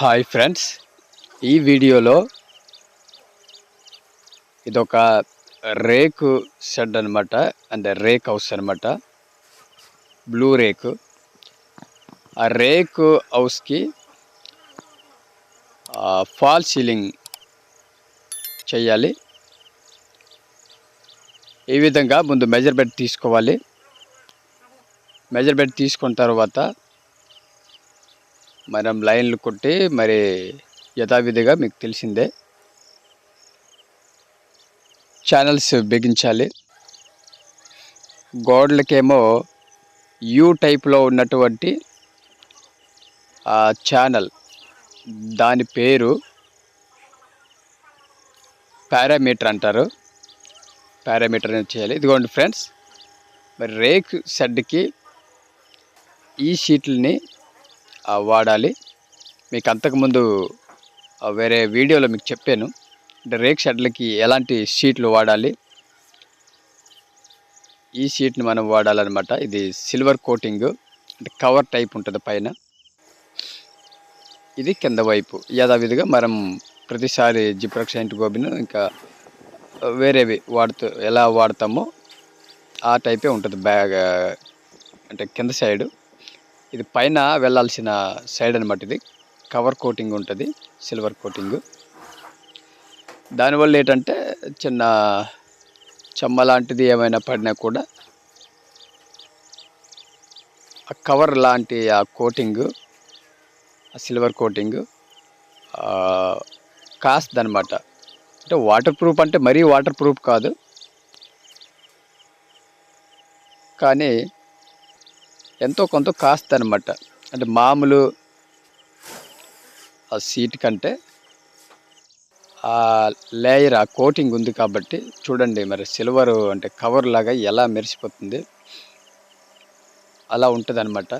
Hi friends ఈ వీడియోలో ఇదొక రేకు షెడ్ అనమాట అంటే రేక్ హౌస్ అనమాట బ్లూ రేకు. ఆ రేకు హౌస్కి ఫాల్ సీలింగ్ చేయాలి. ఈ విధంగా ముందు మెజర్మెంట్ తీసుకోవాలి. మెజర్మెంట్ తీసుకున్న తర్వాత మనం లైన్లు కొట్టి మరి యథావిధిగా మీకు తెలిసిందే. ఛానల్స్ బిగించాలి. గోడలకేమో యూ టైప్లో ఉన్నటువంటి ఆ ఛానల్ దాని పేరు పారామీటర్ అంటారు. పారామీటర్ అనేది చేయాలి. ఇదిగోండి ఫ్రెండ్స్ మరి రేక్ షెడ్కి ఈ షీట్లని వాడాలి. మీకు అంతకుముందు వేరే వీడియోలో మీకు చెప్పాను. అంటే రేక్ షెడ్లకి ఎలాంటి షీట్లు వాడాలి? ఈ షీట్ని మనం వాడాలన్నమాట. ఇది సిల్వర్ కోటింగ్ అంటే కవర్ టైప్ ఉంటుంది పైన. ఇది కింద వైపు. యథావిధిగా మనం ప్రతిసారి జిప్రక్ సెయింట్ గోబిన్ ఇంకా వేరేవి వాడుతూ ఎలా వాడతామో ఆ టైపే ఉంటుంది బ్యాగ్ అంటే కింద సైడు. ఇది పైన వెళ్ళాల్సిన సైడ్ అనమాట ఇది. కవర్ కోటింగ్ ఉంటుంది సిల్వర్ కోటింగ్. దానివల్ల ఏంటంటే చిన్న చెమ్మ లాంటిది ఏమైనా పడినా కూడా ఆ కవర్ లాంటి ఆ కోటింగ్ ఆ సిల్వర్ కోటింగ్ కాస్దనమాట అంటే వాటర్ ప్రూఫ్ అంటే మరీ వాటర్ ప్రూఫ్ కాదు. కానీ ఎంతో కొంత కాస్త అనమాట అంటే మామూలు ఆ సీట్ కంటే ఆ లేయర్ ఆ కోటింగ్ ఉంది కాబట్టి చూడండి మరి సిల్వర్ అంటే కవర్ లాగా ఎలా మెరిసిపోతుంది. అలా ఉంటుంది అనమాట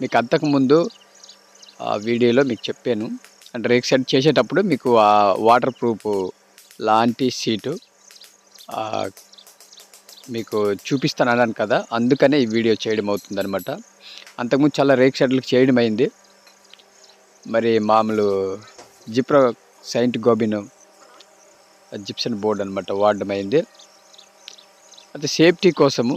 మీకు అంతకుముందు ఆ వీడియోలో మీకు చెప్పాను. అంటే రేక్ సెట్ చేసేటప్పుడు మీకు ఆ వాటర్ ప్రూఫ్ లాంటి సీటు మీకు చూపిస్తాను అన్నాను కదా అందుకనే ఈ వీడియో చేయడం అవుతుంది అనమాట అంతకుముందు చాలా రేక్ షెడ్లకు చేయడం అయింది. మరి మామూలు Gyproc Saint Gobain gypsum board అనమాట వాడడం అయింది. అయితే సేఫ్టీ కోసము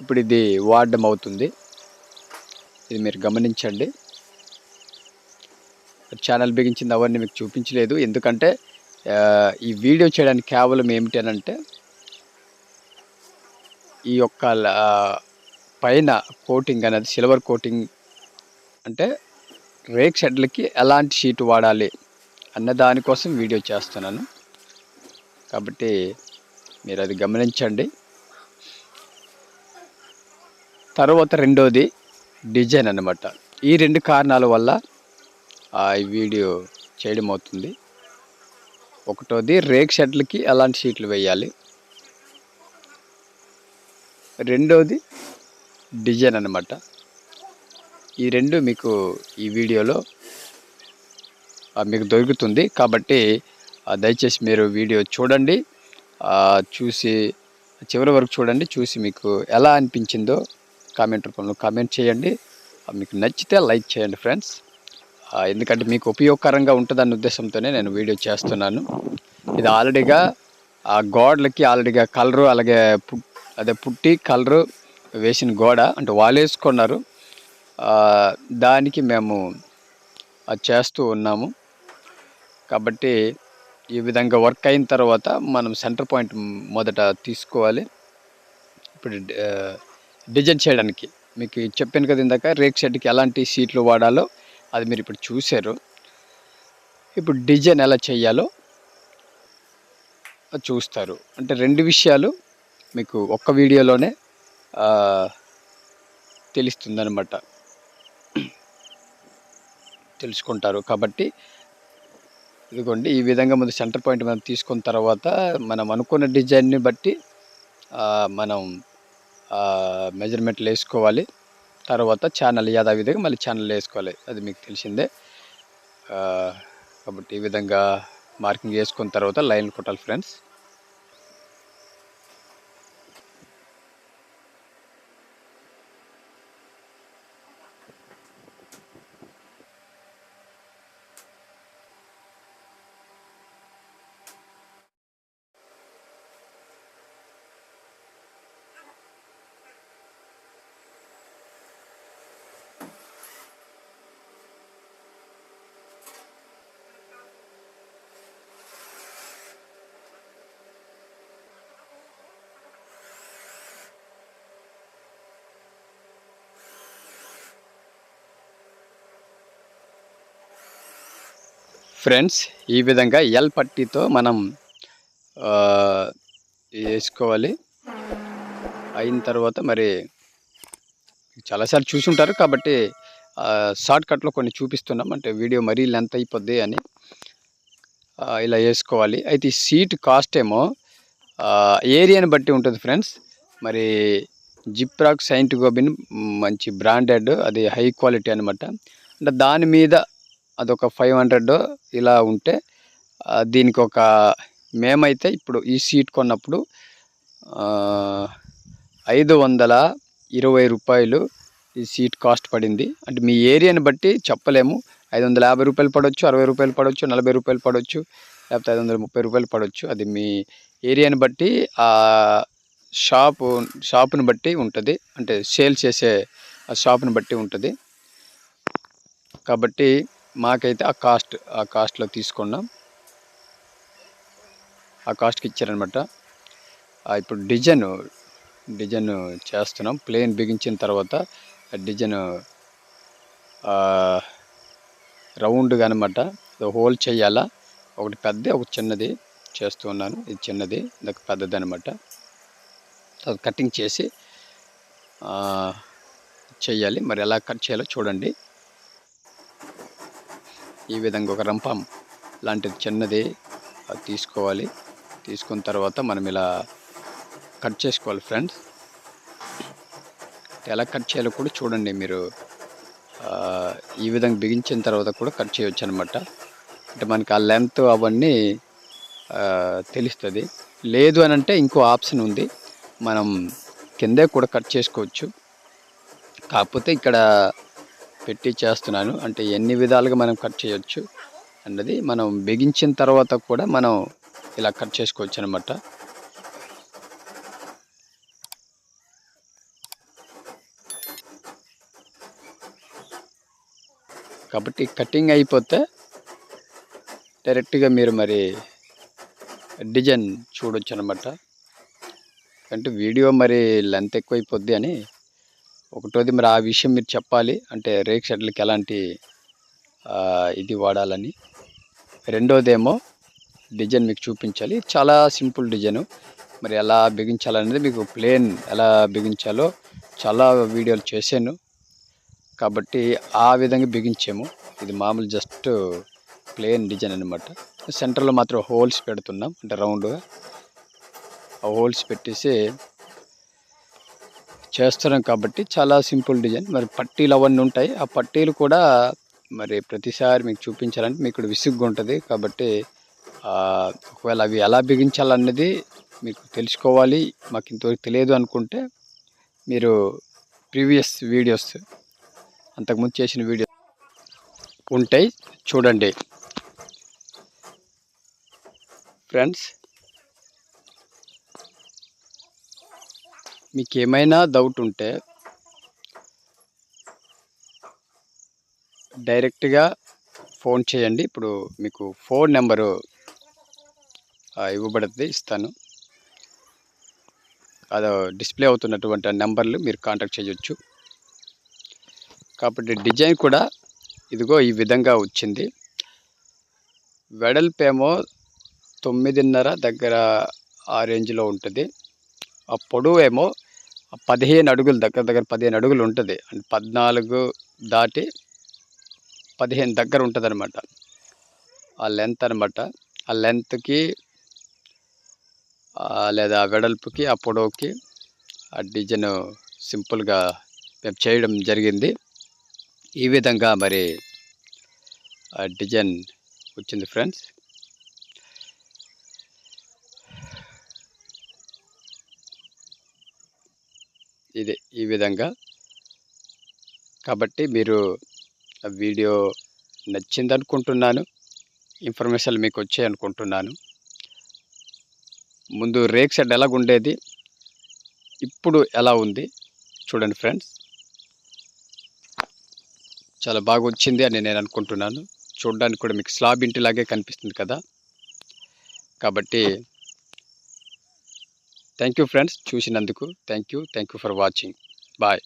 ఇప్పుడు ఇది వాడడం అవుతుంది. ఇది మీరు గమనించండి. ఛానల్ బిగించింది అవన్నీ మీకు చూపించలేదు. ఎందుకంటే ఈ వీడియో చేయడానికి కేవలం ఏమిటి అని అంటే ఈ యొక్క పైన కోటింగ్ అనేది సిల్వర్ కోటింగ్ అంటే రేక్ షెడ్లకి ఎలాంటి షీట్ వాడాలి అన్న దానికోసం వీడియో చేస్తున్నాను. కాబట్టి మీరు అది గమనించండి. తర్వాత రెండోది డిజైన్ అన్నమాట. ఈ రెండు కారణాల వల్ల ఈ వీడియో చేయడం అవుతుంది. ఒకటోది రేక్ షెడ్లకి ఎలాంటి షీట్లు వేయాలి. రెండోది డిజైన్ అన్నమాట. ఈ రెండు మీకు ఈ వీడియోలో మీకు దొరుకుతుంది. కాబట్టి దయచేసి మీరు వీడియో చూడండి. చూసి చివరి వరకు చూడండి. చూసి మీకు ఎలా అనిపించిందో కామెంట్ రూపంలో కామెంట్ చేయండి. మీకు నచ్చితే లైక్ చేయండి ఫ్రెండ్స్. ఎందుకంటే మీకు ఉపయోగకరంగా ఉంటుందన్న ఉద్దేశంతోనే నేను వీడియో చేస్తున్నాను. ఇది ఆల్రెడీగా ఆ గోడలకి ఆల్రెడీగా కలరు అలాగే అదే పుట్టి కలరు వేసిన గోడ అంటే వాళ్ళు వేసుకున్నారు. దానికి మేము అది చేస్తూ ఉన్నాము. కాబట్టి ఈ విధంగా వర్క్ అయిన తర్వాత మనం సెంటర్ పాయింట్ మొదట తీసుకోవాలి. ఇప్పుడు డిజైన్ చేయడానికి మీకు చెప్పాను కదా ఇందాక రేక్ షెడ్కి ఎలాంటి సీట్లు వాడాలో అది మీరు ఇప్పుడు చూశారు. ఇప్పుడు డిజైన్ ఎలా చేయాలో చూస్తారు. అంటే రెండు విషయాలు మీకు ఒక్క వీడియోలోనే తెలుస్తుందనమాట తెలుసుకుంటారు. కాబట్టి ఇదిగోండి ఈ విధంగా ముందు సెంటర్ పాయింట్ మనం తీసుకున్న తర్వాత మనం అనుకున్న డిజైన్ని బట్టి మనం మెజర్మెంట్లు వేసుకోవాలి. తర్వాత ఛానల్ యథావిధిగా మళ్ళీ ఛానల్ వేసుకోవాలి. అది మీకు తెలిసిందే. కాబట్టి ఈ విధంగా మార్కింగ్ వేసుకున్న తర్వాత లైన్ కొట్టాలి ఫ్రెండ్స్ ఫ్రెండ్స్ ఈ విధంగా ఎల్ పట్టీతో మనం వేసుకోవాలి. అయిన తర్వాత మరి చాలాసార్లు చూసుంటారు కాబట్టి షార్ట్ కట్లో కొన్ని చూపిస్తున్నాం. అంటే వీడియో మరీ లెంత్ అయిపోద్ది అని ఇలా వేసుకోవాలి. అయితే ఈ సీట్ కాస్ట్ ఏమో ఏరియాని బట్టి ఉంటుంది ఫ్రెండ్స్. మరి జిప్రాక్ సైంట్ గోబిన్ మంచి బ్రాండెడ్ అది హై క్వాలిటీ అనమాట అంటే దాని మీద అదొక ఫైవ్ హండ్రెడ్ ఇలా ఉంటే దీనికి ఒక మేమైతే ఇప్పుడు ఈ సీట్ కొన్నప్పుడు ఐదు వందల ఇరవై రూపాయలు ఈ సీట్ కాస్ట్ పడింది. అంటే మీ ఏరియాని బట్టి చెప్పలేము. ఐదు వందల యాభై రూపాయలు పడవచ్చు అరవై రూపాయలు పడవచ్చు నలభై రూపాయలు పడవచ్చు లేకపోతే ఐదు వందల ముప్పై రూపాయలు పడవచ్చు అది మీ ఏరియాని బట్టి ఆ షాపు షాపుని బట్టి ఉంటుంది. అంటే సేల్ చేసే ఆ షాపుని బట్టి ఉంటుంది. కాబట్టి మాకైతే ఆ కాస్ట్ ఆ కాస్ట్లో తీసుకున్నాం. ఆ కాస్ట్కి ఇచ్చారనమాట ఇప్పుడు డిజైన్ డిజైన్ చేస్తున్నాం. ప్లేన్ బిగించిన తర్వాత ఆ డిజైన్ రౌండ్గా అనమాట హోల్ చేయాలా? ఒకటి పెద్ద ఒకటి చిన్నది చేస్తూ ఉన్నాను. ఇది చిన్నది ఇందాక పెద్దది అనమాట కటింగ్ చేసి చేయాలి. మరి ఎలా కట్ చేయాలో చూడండి. ఈ విధంగా ఒక రంపం లాంటిది చిన్నది అది తీసుకోవాలి. తీసుకున్న తర్వాత మనం ఇలా కట్ చేసుకోవాలి ఫ్రెండ్స్. ఎలా కట్ చేయాలో కూడా చూడండి మీరు. ఈ విధంగా బిగించిన తర్వాత కూడా కట్ చేయొచ్చు అనమాట అంటే మనకి ఆ లెంత్ అవన్నీ తెలుస్తుంది. లేదు అని అంటే ఇంకో ఆప్షన్ ఉంది. మనం కిందే కూడా కట్ చేసుకోవచ్చు. కాకపోతే ఇక్కడ పెట్టి చేస్తున్నాను. అంటే ఎన్ని విధాలుగా మనం కట్ చేయొచ్చు అన్నది మనం బిగించిన తర్వాత కూడా మనం ఇలా కట్ చేసుకోవచ్చు అనమాట కాబట్టి కటింగ్ అయిపోతే డైరెక్ట్గా మీరు మరి డిజైన్ చూడొచ్చు అనమాట అంటే వీడియో మరి లెంత్ ఎక్కువైపోద్ది అని ఒకటోది మరి ఆ విషయం మీరు చెప్పాలి. అంటే రేక్ షెడ్లకి ఎలాంటి ఇది వాడాలని. రెండోదేమో డిజైన్ మీకు చూపించాలి. చాలా సింపుల్ డిజైన్. మరి ఎలా బిగించాలనేది మీకు ప్లేన్ ఎలా బిగించాలో చాలా వీడియోలు చేశాను. కాబట్టి ఆ విధంగా బిగించాము. ఇది మామూలు జస్ట్ ప్లేన్ డిజైన్ అనమాట సెంటర్లో మాత్రం హోల్స్ పెడుతున్నాం. అంటే రౌండ్గా. ఆ హోల్స్ పెట్టేసి చేస్తున్నాం కాబట్టి చాలా సింపుల్ డిజైన్. మరి పట్టీలు అవన్నీ ఉంటాయి. ఆ పట్టీలు కూడా మరి ప్రతిసారి మీకు చూపించాలంటే మీకు ఇక్కడ విసుగ్గా ఉంటుంది. కాబట్టి ఒకవేళ అవి ఎలా బిగించాలన్నది మీకు తెలుసుకోవాలి. మాకు ఇంతవరకు తెలియదు అనుకుంటే మీరు ప్రీవియస్ వీడియోస్ అంతకుముందు చేసిన వీడియో ఉంటాయి. చూడండి. ఫ్రెండ్స్ మీకు ఏమైనా డౌట్ ఉంటే డైరెక్ట్గా ఫోన్ చేయండి. ఇప్పుడు మీకు ఫోన్ నెంబరు ఇవ్వబడితే ఇవ్వబడుతుంది ఇస్తాను. అది డిస్ప్లే అవుతున్నటువంటి నెంబర్లు మీరు కాంటాక్ట్ చేయొచ్చు. కాబట్టి డిజైన్ కూడా ఇదిగో ఈ విధంగా వచ్చింది. వెడల్పేమో తొమ్మిదిన్నర దగ్గర ఆ రేంజ్లో ఉంటుంది. ఆ పొడవు ఏమో పదిహేను అడుగులు దగ్గర దగ్గర పదిహేను అడుగులు ఉంటుంది. అంటే పద్నాలుగు దాటి పదిహేను దగ్గర ఉంటుంది అనమాట ఆ లెంత్ అనమాట ఆ లెంత్కి లేదా వెడల్పుకి ఆ పొడవుకి ఆ డిజైన్ సింపుల్గా మేము చేయడం జరిగింది. ఈ విధంగా మరి ఆ డిజైన్ వచ్చింది ఫ్రెండ్స్. ఇది ఈ విధంగా. కాబట్టి మీరు ఆ వీడియో నచ్చింది అనుకుంటున్నాను ఇన్ఫర్మేషన్ మీకు వచ్చాయి అనుకుంటున్నాను ముందు రేక్ షెడ్ ఎలా ఉండేది ఇప్పుడు ఎలా ఉంది చూడండి ఫ్రెండ్స్. చాలా బాగా వచ్చింది అని నేను అనుకుంటున్నాను. చూడడానికి కూడా మీకు స్లాబ్ ఇంటిలాగే కనిపిస్తుంది కదా. కాబట్టి థ్యాంక్ యూ ఫ్రెండ్స్ చూసినందుకు thank you thank you for watching bye